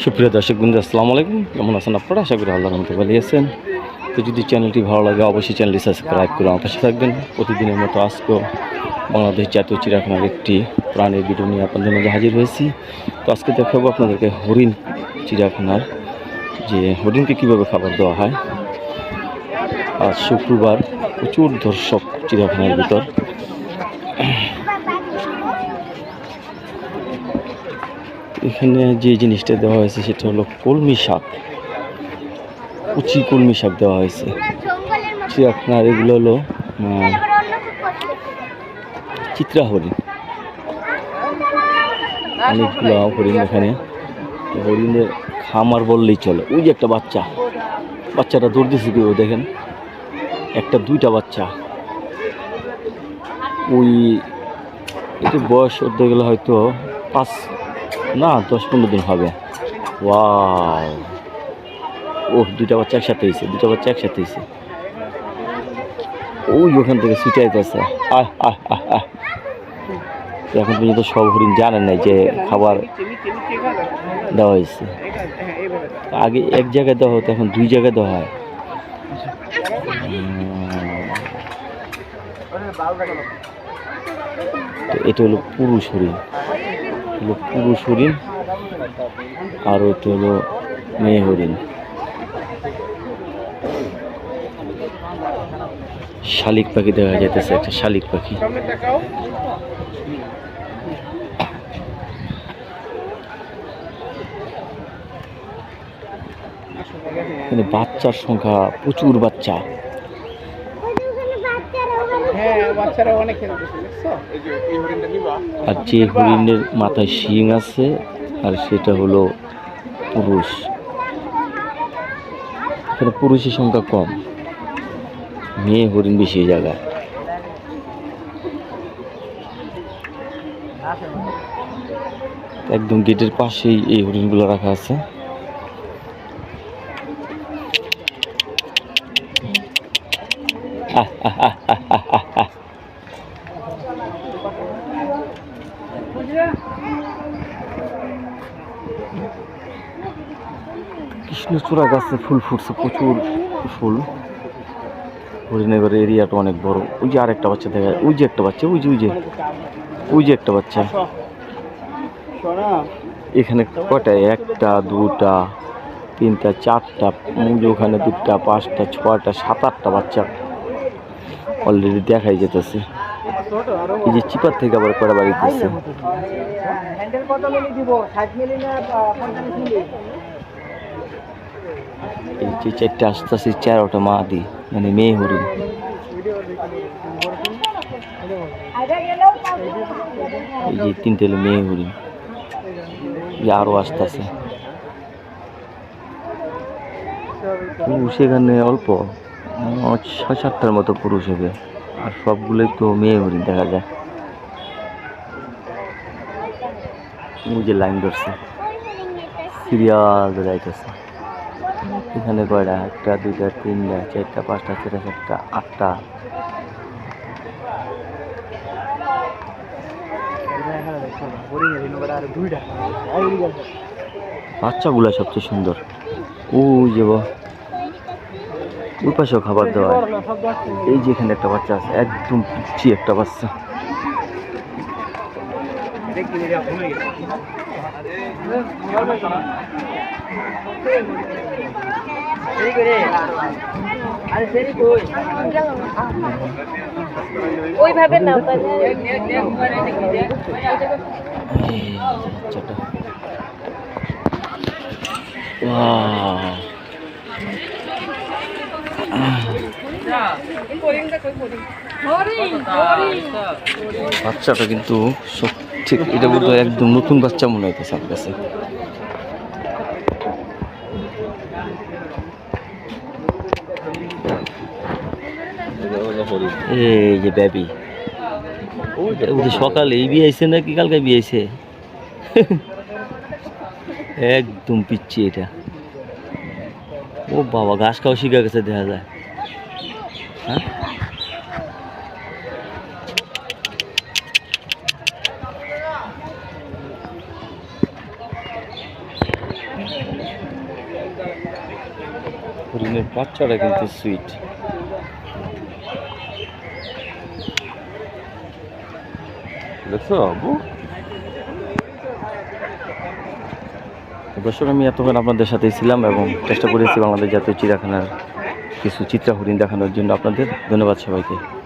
সুপ্রিয় দর্শক বন্ধু, আসসালামু আলাইকুম। কেমন আছেন আপনারা? আশা করি আল্লাহ রহমতে ভালো আছেন। তো যদি চ্যানেলটি ভালো লাগে, অবশ্যই চ্যানেলটি সাবস্ক্রাইব করে আমার পাশে থাকবেন। প্রতিদিনের মতো আজকেও বাংলাদেশ জাতীয় চিড়িয়াখানার একটি প্রাণীর ভিডিও নিয়ে আপনাদের মাঝে হাজির হয়েছি। তো আজকে দেখাবো আপনাদেরকে হরিণ চিড়িয়াখানার যে হরিণকে কীভাবে খাবার দেওয়া হয়। আজ শুক্রবার প্রচুর দর্শক চিড়িয়াখানার ভিতর। এখানে যে জিনিসটা দেওয়া হয়েছে সেটা হলো কলমি শাক। কুচি কলমি শাক দেওয়া হয়েছে। আপনার এগুলো হলো চিত্রা হরিণ অনেকগুলো হরিণ এখানে। হরিণের খামার বললেই চলে। ওই যে একটা বাচ্চা। বাচ্চাটা দৌড় দিছে কেউ দেখেন। একটা, দুইটা বাচ্চা। ওই এটা বয়স হতে গেলে হয়তো পাঁচ না, দশ পনেরো দিন হবে। ওয়াও। ও দুইটা বাচ্চা একসাথে হয়েছে দুটা বাচ্চা একসাথে হয়েছে। ওই ওখান থেকে ছুটাইতেছে আহ আহ আহ আহ। তো এখন পর্যন্ত সব হরিণ জানেন নাই যে খাবার দেওয়া হয়েছে। আগে এক জায়গায় দেওয়া হতো, এখন দুই জায়গায় দেওয়া হয়। তো এটা হলো পুরুষ হরিণ। হলো পুরুষ হরিণ, আর ওটা হলো মেয়ে হরিণ। শালিক পাখি দেখা যাইতেছে, একটা শালিক পাখি। বাচ্চার সংখ্যা, প্রচুর বাচ্চা হ্যাঁ বাচ্চারা অনেক খেলতেছে দেখছ এই যে এই হরিণটা নিবা আর যে হরিণের মাথায় শিং আছে আর সেটা হলো পুরুষ। এখানে পুরুষের সংখ্যা কম। মেয়ে হরিণ বেশি জায়গায়। একদম গেটের পাশেই এই হরিণগুলো রাখা আছে। কৃষ্ণচূড়া গাছে ফুল ফুটছে, প্রচুর ফুল। হরিণনগর এরিয়াটা অনেক বড়। ওই যে আরেকটা বাচ্চা দেখা যায়। ওই যে একটা বাচ্চা, ওই যে ওই যে ওই যে একটা বাচ্চা। এখানে কয়টা? একটা, দুটা, তিনটা, চারটা, ওখানে দুটা, পাঁচটা, ছয়টা, সাত, আটটা বাচ্চা। অলরেডি দেখাই যেতেছে। এই যে চিপার থেকে আবার কয়টা বাড়ি দিচ্ছে হ্যান্ডেল কত মিলি দিব? 60 মিলি না 50 মিলি? এই যে চারটে আস্তে আস্তে চারোটা মা দি মানে মেয়ে হরিণ। এই যে তিনটে হলো মেয়ে হরিণ। আরও আসতেছে। পুরুষ এখানে অল্প। ছয় সাতটার মতো পুরুষ হবে। আর সবগুলোই তো মেয়ে হরিণ, দেখা যায় যে লাইন ধরছে। সিরিয়াল যাইতেছে এখানে কয়টা? একটা, দুইটা, তিনটা, চারটা, পাঁচটা, ছয়টা, সাতটা, আটটা। বাচ্চাগুলো সবচেয়ে সুন্দর। ওই যে ওই পাশেও খাবার দেওয়া হয়। এই যে এখানে একটা বাচ্চা আছে একদম পিচ্ছি একটা বাচ্চা। ওইভাবে না বাচ্চাটা। বাচ্চাটা কিন্তু ঠিক এটা বোধ হয় একদম নতুন বাচ্চা মনে হইতেছে আমার কাছে। এই যে এই নাকি কালকে বিয়ে আইছে একদম পিচ্ছি এটা। ও বাবা, ঘাস খাওয়া শিখে গেছে, দেখা যায়। হ্যাঁ? হরিণের বাচ্চাটা কিন্তু সুইট দেখছ আবু দর্শক, আমি এতক্ষণ আপনাদের সাথেই ছিলাম এবং চেষ্টা করেছি বাংলাদেশ জাতীয় চিড়িয়াখানার কিছু চিত্রা হরিণ দেখানোর জন্য আপনাদের ধন্যবাদ সবাইকে।